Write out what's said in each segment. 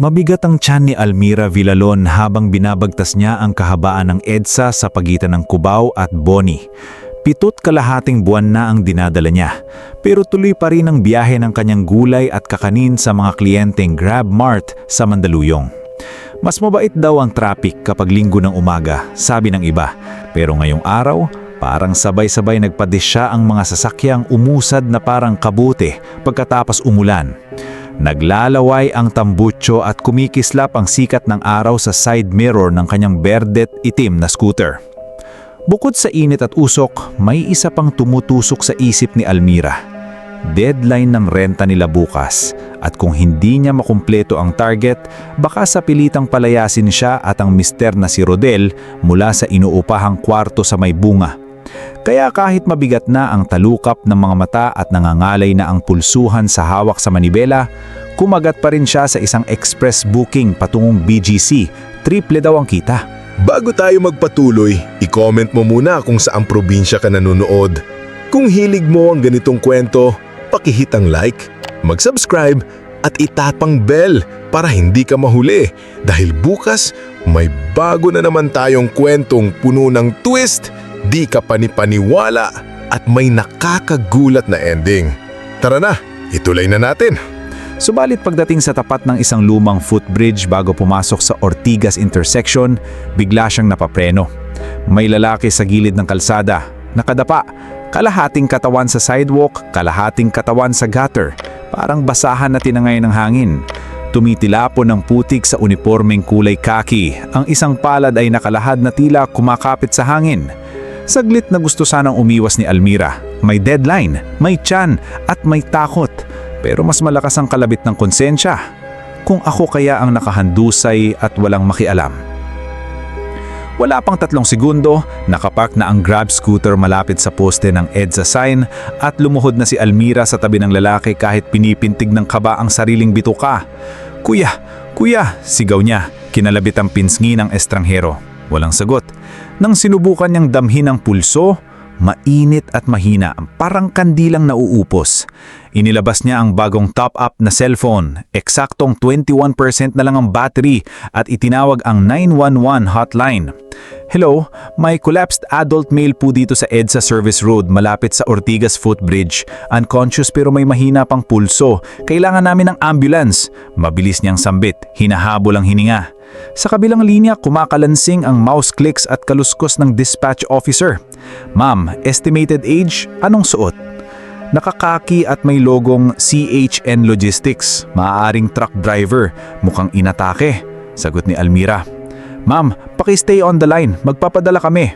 Mabigat ang tiyan ni Almira Villalon habang binabagtas niya ang kahabaan ng EDSA sa pagitan ng Cubao at Boni. Pitut kalahating buwan na ang dinadala niya, pero tuloy pa rin ang biyahe ng kanyang gulay at kakanin sa mga kliyenteng Grab Mart sa Mandaluyong. Mas mabait daw ang traffic kapag linggo ng umaga, sabi ng iba. Pero ngayong araw, parang sabay-sabay nagpadisya ang mga sasakyang umusad na parang kabute pagkatapos umulan. Naglalaway ang tambutso at kumikislap ang sikat ng araw sa side mirror ng kanyang berdet itim na scooter. Bukod sa init at usok, may isa pang tumutusok sa isip ni Almira. Deadline ng renta nila bukas at kung hindi niya makumpleto ang target, baka sa pilitang palayasin siya at ang mister na si Rodel mula sa inuupahang kwarto sa may bunga. Kaya kahit mabigat na ang talukap ng mga mata at nangangalay na ang pulsuhan sa hawak sa manibela, kumagat pa rin siya sa isang express booking patungong BGC, triple daw ang kita. Bago tayo magpatuloy, i-comment mo muna kung saang probinsya ka nanonood. Kung hilig mo ang ganitong kwento, pakihit ang like, mag-subscribe at itapang bell para hindi ka mahuli dahil bukas may bago na naman tayong kwentong puno ng twist, di ka panipaniwala at may nakakagulat na ending. Tara na, ituloy na natin. Subalit pagdating sa tapat ng isang lumang footbridge bago pumasok sa Ortigas intersection, bigla siyang napapreno. May lalaki sa gilid ng kalsada, nakadapa, kalahating katawan sa sidewalk, kalahating katawan sa gutter, parang basahan na tinangay ng hangin. Tumitilapon ng putik sa uniformeng kulay kaki, ang isang palad ay nakalahad na tila kumakapit sa hangin. Saglit na gusto sanang umiwas ni Almira. May deadline, may tiyan, at may takot. Pero mas malakas ang kalabit ng konsensya. Kung ako kaya ang nakahandusay at walang makialam. Wala pang tatlong segundo, nakapark na ang grab scooter malapit sa poste ng EDSA sign at lumuhod na si Almira sa tabi ng lalaki kahit pinipintig ng kaba ang sariling bituka. Kuya, kuya, sigaw niya, kinalabit ang pinsngi ng estranghero. Walang sagot. Nang sinubukan niyang damhin ang pulso, mainit at mahina, parang kandilang nauupos. Inilabas niya ang bagong top-up na cellphone, eksaktong 21% na lang ang battery at itinawag ang 911 hotline. Hello, may collapsed adult male po dito sa EDSA Service Road malapit sa Ortigas Footbridge. Unconscious pero may mahina pang pulso. Kailangan namin ng ambulance. Mabilis niyang sambit, hinahabol ang hininga. Sa kabilang linya, kumakalansing ang mouse clicks at kaluskos ng dispatch officer. Ma'am, estimated age, anong suot? Nakakaki at may logong CHN Logistics, maaaring truck driver, mukhang inatake, sagot ni Almira. Ma'am, paki-stay on the line, magpapadala kami.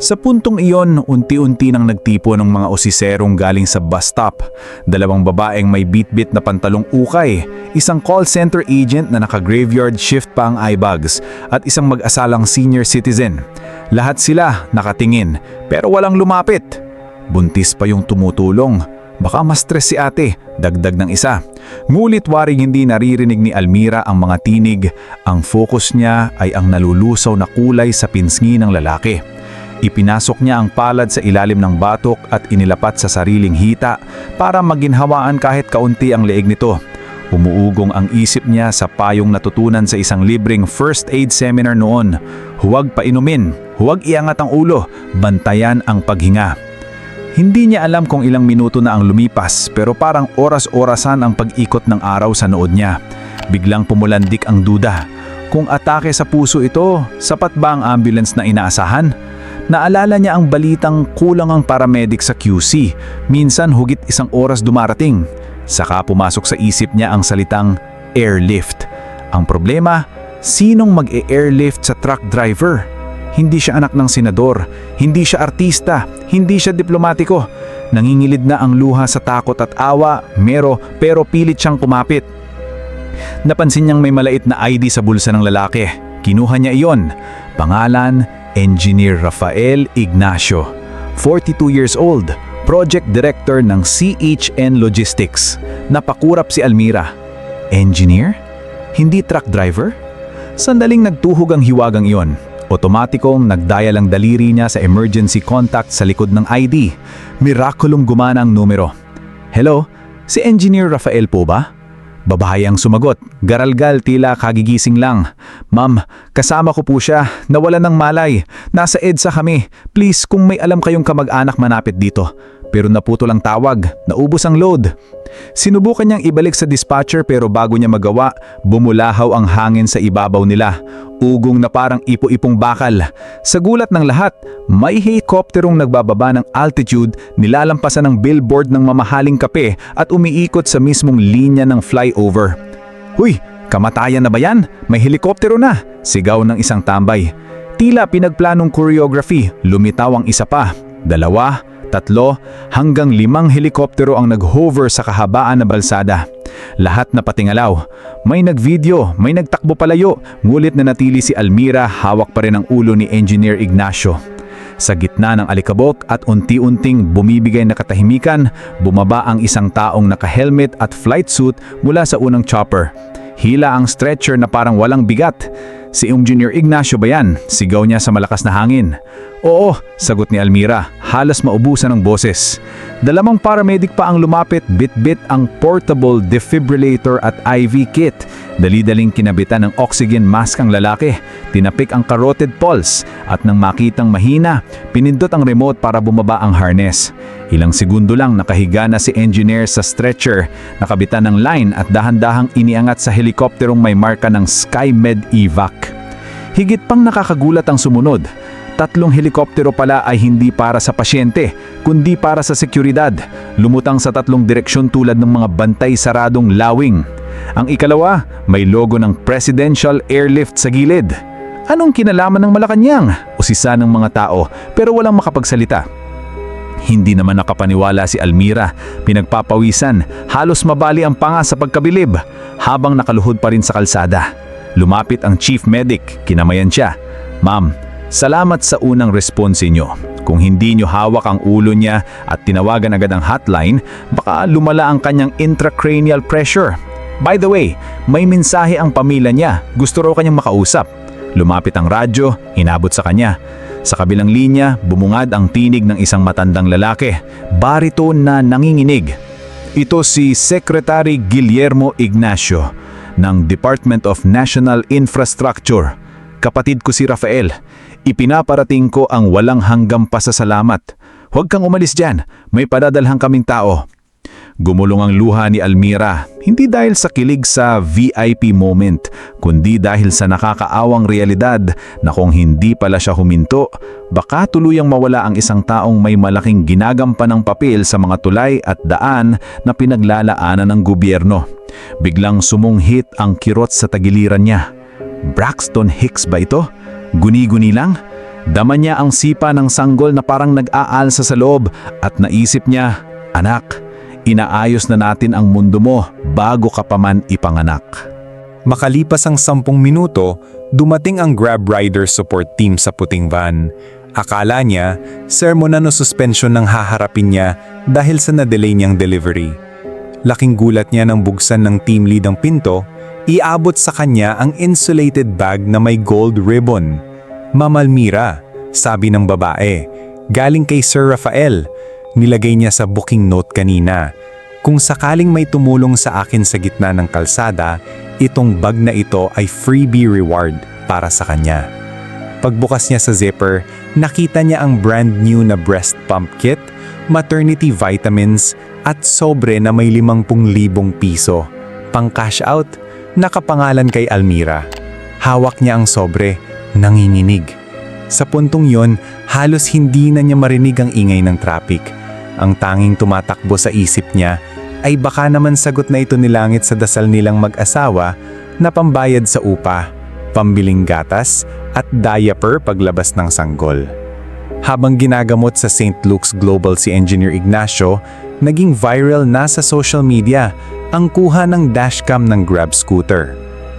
Sa puntong iyon, unti-unti nang nagtipo ng mga osiserong galing sa bus stop. Dalawang babaeng may bitbit na pantalong ukay, isang call center agent na naka-graveyard shift pa ang eyebags, at isang mag-asalang senior citizen. Lahat sila nakatingin, pero walang lumapit. Buntis pa yung tumutulong. Baka ma-stress si ate, dagdag ng isa. Ngulit waring hindi naririnig ni Almira ang mga tinig, ang focus niya ay ang nalulusaw na kulay sa pinsngi ng lalaki. Ipinasok niya ang palad sa ilalim ng batok at inilapat sa sariling hita para maginhawaan kahit kaunti ang leeg nito. Umuugong ang isip niya sa payong natutunan sa isang libreng first aid seminar noon. Huwag painumin, huwag iangat ang ulo, bantayan ang paghinga. Hindi niya alam kung ilang minuto na ang lumipas pero parang oras-orasan ang pag-ikot ng araw sa nood niya. Biglang pumulandik ang duda. Kung atake sa puso ito, sapat ba ang ambulance na inaasahan? Naalala niya ang balitang kulang ang paramedic sa QC. Minsan hugit isang oras dumarating. Saka pumasok sa isip niya ang salitang airlift. Ang problema, sinong mag-e-airlift sa truck driver? Hindi siya anak ng senador, hindi siya artista, hindi siya diplomatiko. Nangingilid na ang luha sa takot at awa, mero pero pilit siyang kumapit. Napansin niyang may malait na ID sa bulsa ng lalaki. Kinuha niya iyon. Pangalan, Engineer Rafael Ignacio. 42 years old, Project Director ng CHN Logistics. Napakurap si Almira. Engineer? Hindi truck driver? Sandaling nagtuhog ang hiwagang iyon. Otomatikong nagdaya lang daliri niya sa emergency contact sa likod ng ID. Mirakulong gumana ang numero. Hello, si Engineer Rafael po ba? Babae ang sumagot, garalgal tila kagigising lang. Ma'am, kasama ko po siya, nawala ng malay. Nasa EDSA kami. Please, kung may alam kayong kamag-anak manapit dito. Pero naputol ang tawag, naubos ang load. Sinubukan niyang ibalik sa dispatcher pero bago niya magawa, bumulahaw ang hangin sa ibabaw nila. Ugong na parang ipo-ipong bakal. Sa gulat ng lahat, may helikopterong nagbababa ng altitude, nilalampasan ng billboard ng mamahaling kape at umiikot sa mismong linya ng flyover. Huy, kamatayan na ba yan? May helikoptero na! Sigaw ng isang tambay. Tila pinagplanong choreography, lumitaw ang isa pa. Dalawa, tatlo, hanggang limang helikoptero ang nag-hover sa kahabaan na balsada. Lahat na patingalaw. May nag-video, may nagtakbo palayo, ngulit na natili si Almira hawak pa rin ang ulo ni Engineer Ignacio. Sa gitna ng alikabok at unti-unting bumibigay na katahimikan, bumaba ang isang taong naka-helmet at flight suit mula sa unang chopper. Hila ang stretcher na parang walang bigat. Si Engineer Ignacio ba yan? Sigaw niya sa malakas na hangin. Oo, sagot ni Almira, halos maubusan ng boses. Dalawang paramedic pa ang lumapit bit-bit ang portable defibrillator at IV kit. Dali-daling kinabitan ng oxygen mask ang lalaki, tinapik ang carotid pulse at nang makitang mahina, pinindot ang remote para bumaba ang harness. Ilang segundo lang nakahiga na si engineer sa stretcher, nakabitan ng line at dahan-dahang iniangat sa helikopterong may marka ng SkyMed EVAC. Higit pang nakakagulat ang sumunod. Tatlong helikoptero pala ay hindi para sa pasyente, kundi para sa seguridad. Lumutang sa tatlong direksyon tulad ng mga bantay saradong lawing. Ang ikalawa, may logo ng Presidential Airlift sa gilid. Anong kinalaman ng Malacanang? Usisa ng mga tao pero walang makapagsalita. Hindi naman nakapaniwala si Almira. Pinagpapawisan, halos mabali ang panga sa pagkabilib habang nakaluhod pa rin sa kalsada. Lumapit ang chief medic, kinamayan siya. Ma'am, salamat sa unang response niyo. Kung hindi niyo hawak ang ulo niya at tinawagan agad ang hotline, baka lumala ang kanyang intracranial pressure. By the way, may mensahe ang pamilya niya. Gusto raw kanyang makausap. Lumapit ang radyo, inabot sa kanya. Sa kabilang linya, bumungad ang tinig ng isang matandang lalaki, baritone na nanginginig. Ito si Secretary Guillermo Ignacio ng Department of National Infrastructure. Kapatid ko si Rafael. Ipinaparating ko ang walang hanggang pasasalamat. Huwag kang umalis dyan, may padadalhan kaming tao. Gumulong ang luha ni Almira, hindi dahil sa kilig sa VIP moment, kundi dahil sa nakakaawang realidad na kung hindi pala siya huminto, baka tuluyang mawala ang isang taong may malaking ginagampan ng papel sa mga tulay at daan na pinaglalaanan ng gobyerno. Biglang sumunghit ang kirot sa tagiliran niya. Braxton Hicks ba ito? Guni-guni lang? Dama niya ang sipa ng sanggol na parang nag-aalsa sa loob at naisip niya, Anak, inaayos na natin ang mundo mo bago ka pa man ipanganak. Makalipas ang sampung minuto, dumating ang Grab Rider support team sa puting van. Akala niya, sermonan o suspension ng haharapin niya dahil sa na-delay niyang delivery. Laking gulat niya nang bugsan ng team lead ang pinto, iabot sa kanya ang insulated bag na may gold ribbon. Mamalmira, sabi ng babae, galing kay Sir Rafael. Nilagay niya sa booking note kanina. Kung sakaling may tumulong sa akin sa gitna ng kalsada, itong bag na ito ay freebie reward para sa kanya. Pagbukas niya sa zipper, nakita niya ang brand new na breast pump kit, maternity vitamins, at sobre na may 50,000 piso. Pang cash out, nakapangalan kay Almira. Hawak niya ang sobre, nanginginig. Sa puntong yon, halos hindi na niya marinig ang ingay ng traffic. Ang tanging tumatakbo sa isip niya ay baka naman sagot na ito nilangit sa dasal nilang mag-asawa na pambayad sa upa, pambiling gatas at diaper paglabas ng sanggol. Habang ginagamot sa St. Luke's Global si Engineer Ignacio, naging viral na sa social media ang kuha ng dashcam ng Grab scooter.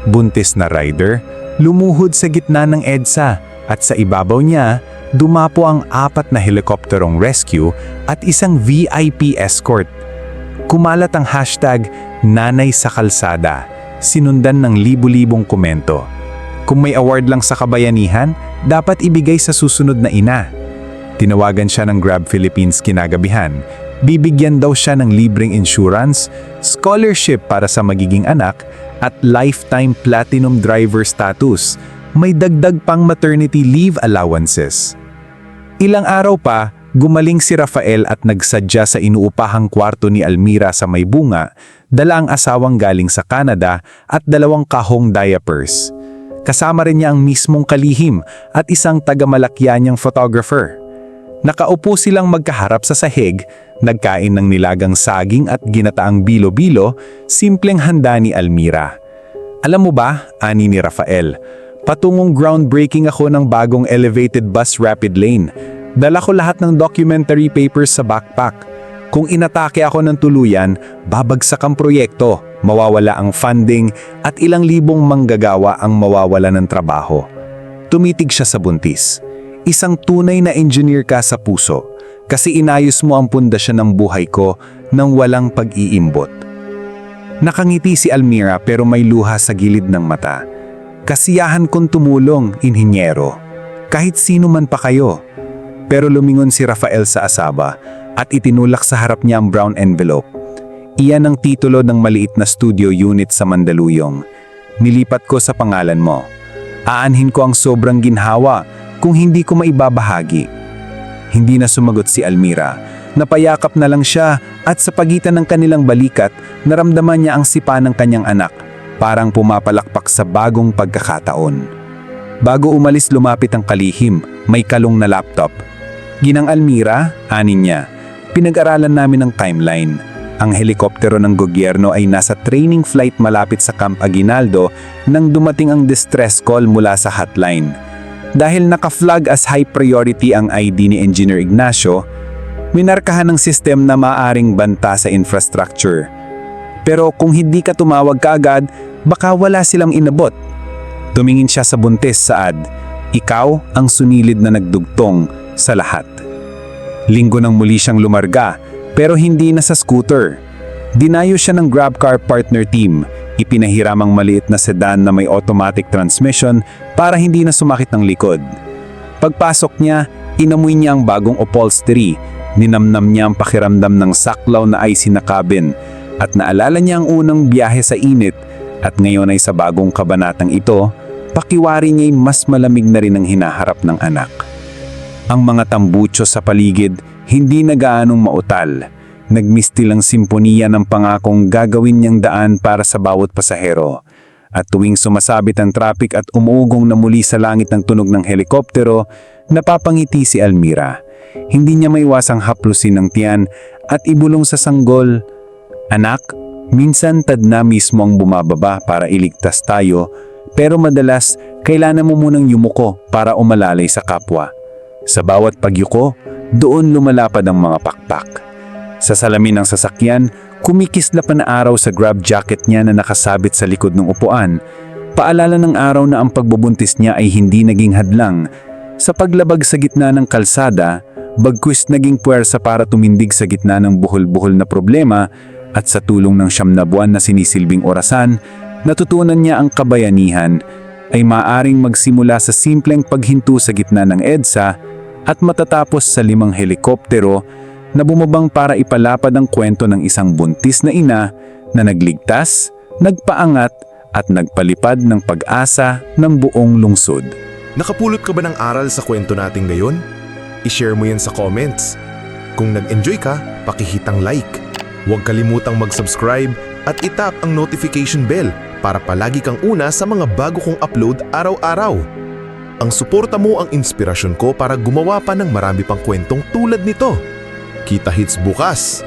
Buntis na rider, lumuhod sa gitna ng EDSA at sa ibabaw niya, dumapo ang apat na helikopterong rescue at isang VIP escort. Kumalat ang hashtag Nanay sa Kalsada, sinundan ng libu-libong komento. Kung may award lang sa kabayanihan, dapat ibigay sa susunod na ina. Tinawagan siya ng Grab Philippines kinagabihan. Bibigyan daw siya ng libreng insurance, scholarship para sa magiging anak, at lifetime platinum driver status. May dagdag pang maternity leave allowances. Ilang araw pa, gumaling si Rafael at nagsadya sa inuupahang kwarto ni Almira sa may bunga, dala ang asawang galing sa Canada at dalawang kahong diapers. Kasama rin niya ang mismong kalihim at isang taga-Malakyanyang photographer. Nakaupo silang magkaharap sa sahig, nagkain ng nilagang saging at ginataang bilo-bilo, simpleng handa ni Almira. Alam mo ba, ani ni Rafael, patungong groundbreaking ako ng bagong elevated bus rapid lane. Dala ko lahat ng documentary papers sa backpack. Kung inatake ako ng tuluyan, babagsak ang proyekto, mawawala ang funding at ilang libong manggagawa ang mawawala ng trabaho. Tumitig siya sa buntis. Isang tunay na engineer ka sa puso kasi inayos mo ang pundasyon ng buhay ko nang walang pag-iimbot. Nakangiti si Almira pero may luha sa gilid ng mata. Kasiyahan kong tumulong, inhinyero. Kahit sino man pa kayo. Pero lumingon si Rafael sa asaba at itinulak sa harap niya ang brown envelope. Iyan ang titulo ng maliit na studio unit sa Mandaluyong. Nilipat ko sa pangalan mo. Aanhin ko ang sobrang ginhawa kung hindi ko maibabahagi. Hindi na sumagot si Almira. Napayakap na lang siya at sa pagitan ng kanilang balikat, naramdaman niya ang sipa ng kanyang anak, parang pumapalakpak sa bagong pagkakataon. Bago umalis lumapit ang kalihim, may kalong na laptop. Ginang Almira, anin niya, pinag-aralan namin ang timeline. Ang helikoptero ng gobyerno ay nasa training flight malapit sa Camp Aguinaldo nang dumating ang distress call mula sa hotline. Dahil naka-flag as high priority ang ID ni Engineer Ignacio, minarkahan ng system na maaring banta sa infrastructure. Pero kung hindi ka tumawag kaagad, baka wala silang inabot. Tumingin siya sa buntis saad, ikaw ang sunilid na nagdugtong sa lahat. Linggo nang muli siyang lumarga, pero hindi na sa scooter. Dinayo siya ng GrabCar partner team, ipinahiramang maliit na sedan na may automatic transmission para hindi na sumakit ng likod. Pagpasok niya, inamoy niya ang bagong upholstery, ninamnam niya ang pakiramdam ng saklaw na icy na cabin, at naalala niya ang unang biyahe sa init at ngayon ay sa bagong kabanatang ito, pakiwari niya'y mas malamig na rin ang hinaharap ng anak. Ang mga tambutso sa paligid hindi na gaanong mautal. Nagmistil ang simponiya ng pangakong gagawin niyang daan para sa bawat pasahero. At tuwing sumasabit ang traffic at umuugong na muli sa langit ng tunog ng helikoptero, napapangiti si Almira. Hindi niya maiwasang haplusin ng tiyan at ibulong sa sanggol, Anak, minsan tad na mismo ang bumababa para iligtas tayo, pero madalas kailangan mo munang yumuko para umalalay sa kapwa. Sa bawat pagyuko, doon lumalapad ang mga pakpak. Sa salamin ng sasakyan, kumikislap na araw sa grab jacket niya na nakasabit sa likod ng upuan. Paalala ng araw na ang pagbubuntis niya ay hindi naging hadlang. Sa paglabag sa gitna ng kalsada, bagkus naging puwersa para tumindig sa gitna ng buhol-buhol na problema at sa tulong ng siyam na buwan na sinisilbing orasan, natutunan niya ang kabayanihan ay maaring magsimula sa simpleng paghinto sa gitna ng EDSA at matatapos sa limang helikoptero na bumabang para ipalapad ang kwento ng isang buntis na ina na nagligtas, nagpaangat at nagpalipad ng pag-asa ng buong lungsod. Nakapulot ka ba ng aral sa kwento nating ngayon? I-share mo yan sa comments. Kung nag-enjoy ka, pakihitang like. Huwag kalimutang mag-subscribe at itap ang notification bell para palagi kang una sa mga bago kong upload araw-araw. Ang suporta mo ang inspirasyon ko para gumawa pa ng marami pang kwentong tulad nito. Kita hits bukas!